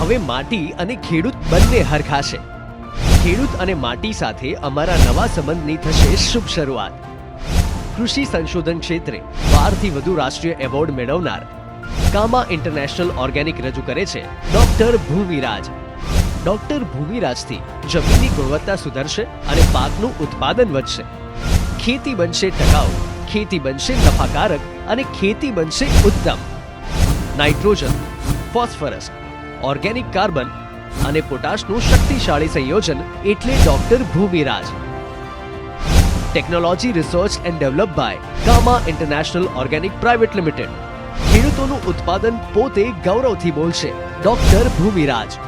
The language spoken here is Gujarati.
હવે માટી અને ખેડૂત બંને હરખાશે. ખેડૂત અને માટી સાથે અમારા નવા સંબંધની થશે શુભ શરૂઆત. કૃષિ સંશોધન ક્ષેત્રે બારથી વધુ રાષ્ટ્રીય એવોર્ડ મેળવનાર કામા ઇન્ટરનેશનલ ઓર્ગેનિક રજૂ કરે છે ડોક્ટર ભૂમિરાજ. ડોક્ટર ભૂમિરાજથી જમીનની ગુણવત્તા સુધરશે અને પાકનું ઉત્પાદન વધશે. ખેતી બનશે ટકાઉ, ખેતી બનશે નફાકારક અને ખેતી બનશે ઉત્તમ. નાઇટ્રોજન, ફોસ્ફરસ ઓર્ગેનિક કાર્બન અને પોટાશનું શક્તિશાળી સંયોજન એટલે doctor Bhumiraj. Technology research and develop by Kama international organic private limited ખેડૂતોનું ઉત્પાદન પોતે ગૌરવથી બોલશે. ડોક્ટર ભૂમિરાજ.